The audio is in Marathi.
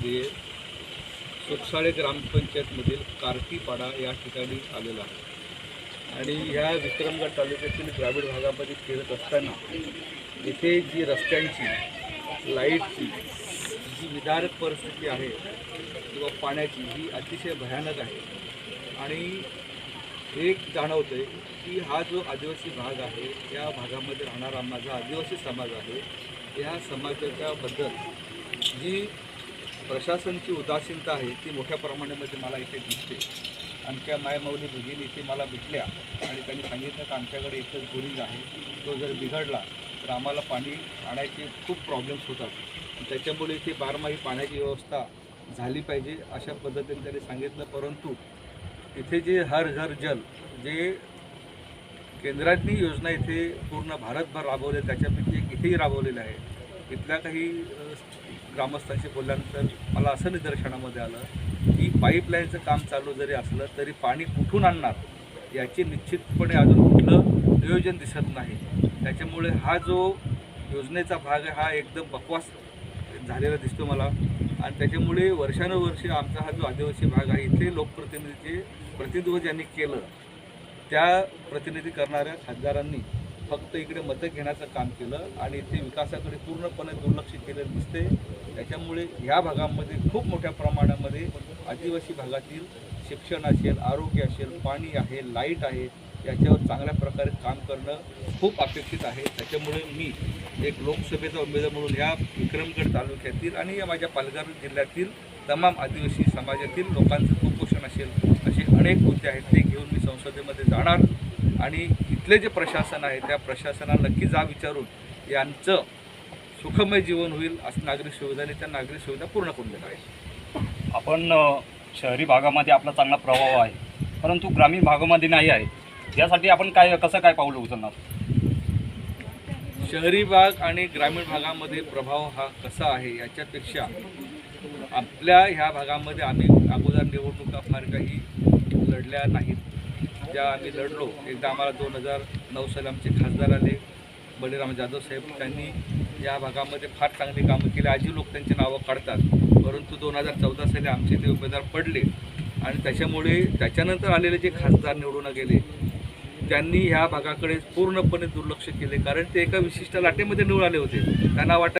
भागामध्ये सुकसाळे ग्रामपंचायतमधील कार्तीपाडा या ठिकाणी आलेला आहे. आणि ह्या विक्रमगड तालुक्यातील ग्रामीण भागामध्ये फिरत असताना इथे जी रस्त्यांची लाईटची जी विदारक परिस्थिती आहे किंवा पाण्याची ही अतिशय भयानक आहे. आणि एक जाणवतं आहे की हा जो आदिवासी भाग आहे या भागामध्ये राहणारा माझा आदिवासी समाज आहे या समाजाच्याबद्दल जी प्रशासनची उदासीनता आहे ती मोठ्या प्रमाणामध्ये मला इथे दिसते. आमच्या मायमाऊली भगिनी इथे मला भेटल्या आणि त्यांनी सांगितलं की आमच्याकडे एकच बोरिंग आहे. तो जर बिघडला तर आम्हाला पाणी आणायचे खूप प्रॉब्लेम्स होतात. त्याच्यामुळे इथे बारमाही पाण्याची व्यवस्था झाली पाहिजे अशा पद्धतीने त्यांनी सांगितलं. परंतु इथे जे हर घर जल जे केंद्रातनी योजना इथे पूर्ण भारतभर राबवले त्याच्यापैकी एक इथेही राबवलेलं आहे. इथल्या काही ग्रामस्थांशी बोलल्यानंतर मला असं निदर्शनामध्ये आलं की पाईपलाईनचं काम चालू जरी असलं तरी पाणी कुठून आणणार याची निश्चितपणे अजून कुठलं नियोजन दिसत नाही. त्याच्यामुळे हा जो योजनेचा भाग आहे हा एकदम बकवास झालेला दिसतो मला. आणि त्याच्यामुळे वर्षानुवर्षे आमचा हा जो आदिवासी भाग आहे इथले लोकप्रतिनिधीचे प्रतिनिधित्व ज्यांनी केलं. त्या प्रतिनिधी करणाऱ्या खासदारांनी फक्त इकडे मतं घेण्याचं काम केलं आणि इथे विकासाकडे पूर्णपणे दुर्लक्ष केलं दिसते त्याच्यामुळे ह्या भागामध्ये खूप मोठ्या प्रमाणामध्ये आदिवासी भागातील शिक्षण असेल आरोग्य असेल पाणी आहे लाइट आहे याच्यावर चांगल्या प्रकारे काम करणं खूप अपेक्षित आहे. त्याच्यामुळे मी एक लोकसभेचा उमेदवार म्हणून ह्या विक्रमगड तालुक्यातील आणि या माझ्या पालघर जिल्ह्यातील तमाम आदिवासी समाजातील लोकांचं कुपोषण असेल असे अनेक मुद्दे आहेत ते घेऊन मी संसदेमध्ये जाणार. आणि इथले जे प्रशासन आहे त्या प्रशासनाला नक्की जा विचारून यांचं सुखमय जीवन होईल असं नागरिक सुविधा आणि त्या नागरिक सुविधा पूर्ण करून देणार आहे आपण शहरी भागामध्ये आपला चांगला प्रभाव आहे परंतु ग्रामीण भागामध्ये नाही आहे. यासाठी आपण काय कसं काय पाऊल उचलणार? शहरी भाग आणि ग्रामीण भागामध्ये प्रभाव हा कसा आहे याच्यापेक्षा आपल्या ह्या भागामध्ये आम्ही अगोदर निवडणुका फार काही लढल्या नाहीत. ज्या आम्ही लढलो एकदा आम्हाला दोन हजार नऊ साली आमचे खासदार आले बळीराम जाधव साहेब त्यांनी या भागामध्ये फार चांगली कामं केली. आजी लोक त्यांची नावं काढतात. परंतु दोन हजार चौदा साली आमचे ते उमेदवार पडले. आणि त्याच्यामुळे त्याच्यानंतर आलेले जे खासदार निवडून गेले त्यांनी ह्या भागाकडे पूर्णपणे दुर्लक्ष केले. कारण ते एका विशिष्ट लाटेमध्ये निवडून आले होते. त्यांना वाटत